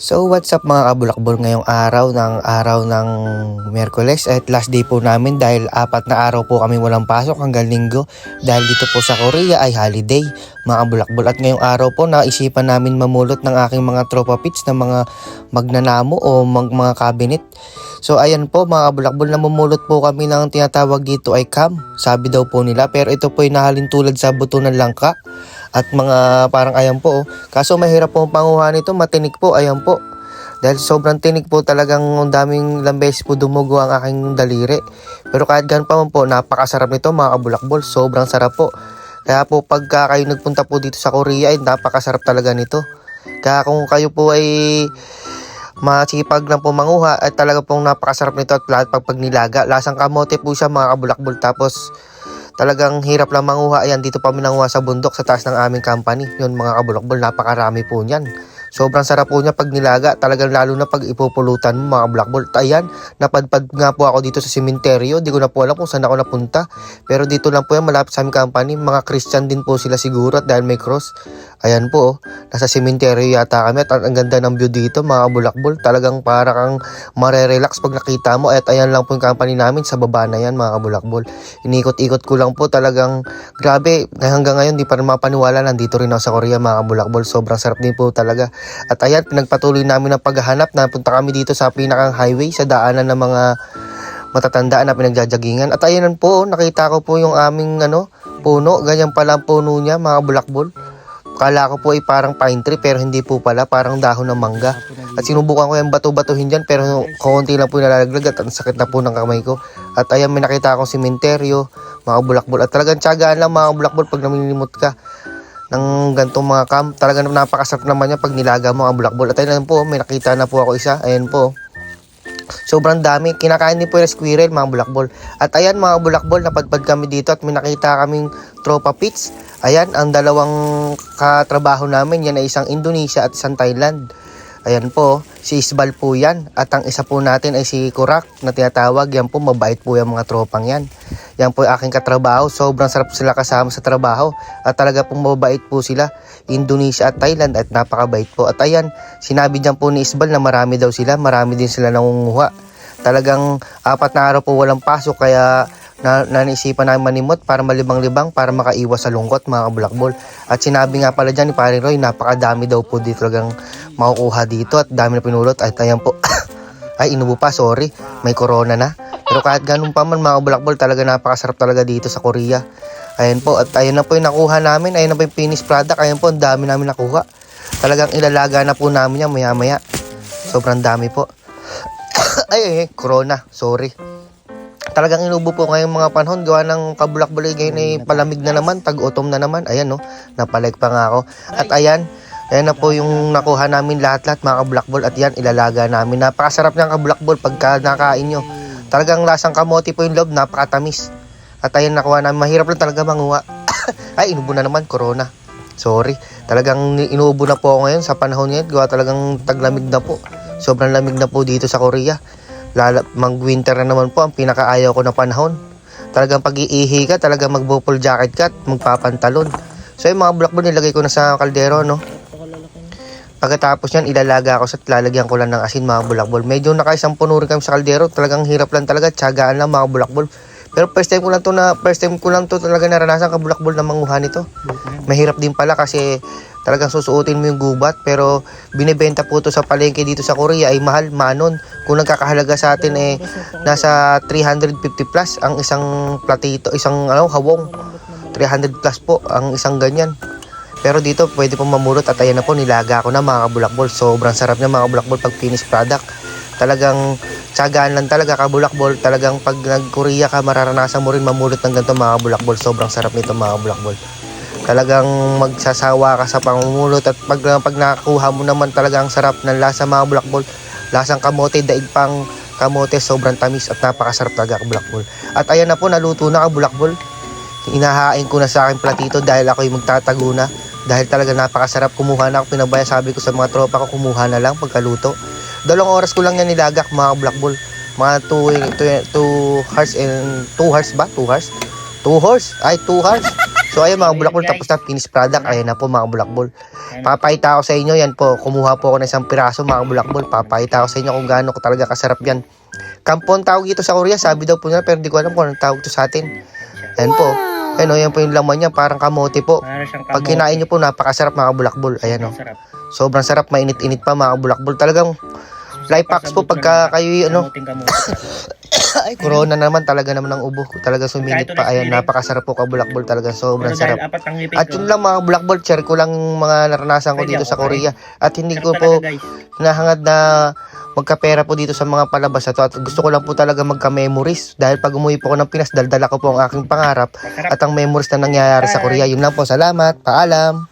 So what's up mga kabulakbol? Ngayong araw ng araw ng Merkules at last day po namin dahil apat na araw po kami walang pasok hanggang linggo dahil dito po sa Korea ay holiday mga kabulakbol. At ngayong araw po naisipan namin mamulot ng aking mga tropa pits ng mga magnanamo o mag, mga cabinet. So ayan po mga kabulakbol namumulot po kami ng tinatawag dito ay cam sabi daw po nila. Pero ito po ay nahalin tulad sa buto ng langka at mga parang ayan po oh. Kaso mahirap po ang panguha nito, matinik po, ayan po. Dahil sobrang tinik po talagang ang daming lambes po dumugo ang aking daliri. Pero kahit gan pa man po, napakasarap nito mga kabulakbol, sobrang sarap po. Kaya po pagka kayo nagpunta po dito sa Korea ay napakasarap talaga nito. Kaya kung kayo po ay masipag lang po manguha ay talaga pong napakasarap nito at lahat pag pagnilaga. Lasang kamote po siya mga kabulakbol tapos talagang hirap lang manguha. Ayan, dito pa minanguha sa bundok sa taas ng aming company. Yun mga kabulakbol, napakarami po niyan. Sobrang sarap po niya pag nilaga. Talagang lalo na pag ipupulutan mo mga blackball. Ayan, napadpad nga po ako dito sa sementeryo. Di ko na po alam kung saan ako napunta. Pero dito lang po yan, malapit sa aming company. Mga Christian din po sila siguro at dahil may cross. Ayan po, oh, nasa sementeryo yata kami at ang ganda ng view dito mga bulakbol. Talagang para kang marerelax pag nakita mo. At ayan lang po yung company namin sa baba na yan mga bulakbol. Inikot-ikot ko lang po talagang grabe. Hanggang ngayon di pa rin mapaniwala nandito rin ako sa Korea mga bulakbol. Sobrang sarap din po talaga. At ayan, pinagpatuloy namin ang paghahanap. Napunta kami dito sa pinakang highway sa daanan ng mga matatanda na pinagjajagingan. At ayan po, nakita ko po yung aming ano, puno. Ganyan pala ang puno niya, mga bulakbol. Kala ko po ay parang pine tree pero hindi po pala, parang dahon ng mangga. At sinubukan ko yung bato-batuhin dyan pero konti lang po yung nalalaglag at ang sakit na po ng kamay ko. At ayan may nakita akong sementeryo, mga bulakbol. At talagang tiyagaan lang mga bulakbol pag namilimot ka ng gantong mga camp. Talagang napakasarap naman yan pag nilaga mo ang bulakbol. At ayun po, may nakita na po ako isa. Ayan po. Sobrang dami. Kinakain din po yung squirrel, mga bulakbol. At ayan mga bulakbol, napadpad kami dito at may nakita kaming tropa pits. Ayan, ang dalawang katrabaho namin, yan ay isang Indonesia at isang Thailand. Ayan po, si Isbal po yan. At ang isa po natin ay si Kurak na tinatawag. Yan po, mabait po yung mga tropang yan. Yan po aking katrabaho. Sobrang sarap sila kasama sa trabaho. At talaga pong mabait po sila. Indonesia at Thailand at napakabait po. At ayan, sinabi dyan po ni Isbal na marami daw sila. Marami din sila nangunguha. Talagang apat na araw po walang pasok kaya na nanisipan namin manimot para malibang-libang para makaiwas sa lungkot mga kabulakbol. At sinabi nga pala dyan ni Pare Roy, napakadami daw po dito talagang makukuha dito at dami na pinulot. At ayan po, ay inubo pa, sorry, may corona na. Pero kahit ganun pa man mga kabulakbol, talaga napakasarap talaga dito sa Korea. Ayan po, at ayan na po yung nakuha namin, ayan na po yung finished product, ayan po, ang dami namin nakuha. Talagang ilalaga na po namin yan maya-maya. Sobrang dami po. ay, ay, ay, corona, sorry talagang inubo po ngayong mga panahon. Gawa ng kabulak-bulay ngayon ay palamig na naman tag-autumn na naman. Ayan no? Napalag pa nga ako. At ayan ayan na po yung nakuha namin lahat-lahat mga kabulakbol. At yan ilalaga namin. Napakasarap ng kabulakbol pagka nakain nyo. Talagang lasang kamote po yung loob napakatamis. At ayan nakuha namin. Mahirap lang talaga manguha. Ay inubo na naman corona. Sorry. Talagang inuubo na po ako ngayon sa panahon ngayon. Gawa talagang taglamig na po. Sobrang lamig na po dito sa Korea Lala, mag-winter na naman po ang pinakaayaw ko na panahon. Talagang pag-iihi ka, talagang mag-bopol jacket ka at magpapantalon. So yung mga blackboard nilagay ko na sa kaldero, no? Pagkatapos yan, ilalaga ko sa lalagyan ko lang ng asin mga bulakbol. Medyo nakaisang puno rin kami sa kaldero. Talagang hirap lang talaga. Tiyagaan lang mga bulakbol. Pero first time ko lang to na first time ko lang to talaga naranasan ka bulakbol na manguha nito. Mahirap din pala kasi talagang susuotin mo yung gubat pero binebenta po to sa palengke dito sa Korea ay mahal manon kung nagkakahalaga sa atin eh nasa 350 plus ang isang platito isang ano hawong. 300 plus po ang isang ganyan. Pero dito pwede pong mamulot at ayan na po nilaga ko na mga kabulakbol. Sobrang sarap niya mga kabulakbol pag finished product. Talagang tsagaan lang talaga kabulakbol. Talagang pag nag Korea ka mararanasan mo rin mamulot ng ganito mga kabulakbol. Sobrang sarap nito mga kabulakbol. Talagang magsasawa ka sa pangumulot at pag, pag nakakuha mo naman talagang sarap ng lasa mga bulakbol lasang kamote daig pang kamote sobrang tamis at napakasarap talaga bulakbol. At ayan na po naluto na ka bulakbol. Inahain ko na sa akin platito dahil ako yung magtatago na. Dahil talaga napakasarap kumuha na ako. Pinabaya sabi ko sa mga tropa ko kumuha na lang pagkaluto. Dalawang oras ko lang yan nilagak mga bulakbol. Mga 2 2 hours and 2 hours ba? 2 hours 2 hours ay 2 hours So ayun mga bulakbol, tapos na finished product. Ayan na po mga bulakbol. Papakita ko sa inyo yan po. Kumuha po ako ng isang piraso mga bulakbol. Papakita ko sa inyo kung gaano ko talaga kasarap yan. Kampon tawag dito sa Korea. Sabi daw po nila pero hindi ko alam kung anong tawag to sa atin. Ayan po. Ayan o, yan po yung laman niya. Parang kamote po. Pag kinain nyo po, napakasarap mga bulakbol. Ayan o. Sarap. Sobrang sarap. Mainit-init pa mga bulakbol. Talagang life hacks po pagka kayo ano. Ay, corona naman talaga naman ang ubo. Talaga sumingit pa. Ayan, napakasarap po kabulakbol talaga. Sobrang sarap. At ko, yun lang mga bulakbol, share ko lang mga naranasan ko dito sa Korea. At hindi ko po nahangad na magkapera po dito sa mga palabas na to. At gusto ko lang po talaga magka-memories. Dahil pag umuwi po ako ng Pinas, daldala ko po ang aking pangarap at ang memories na nangyayari sa Korea. Yun lang po. Salamat. Paalam.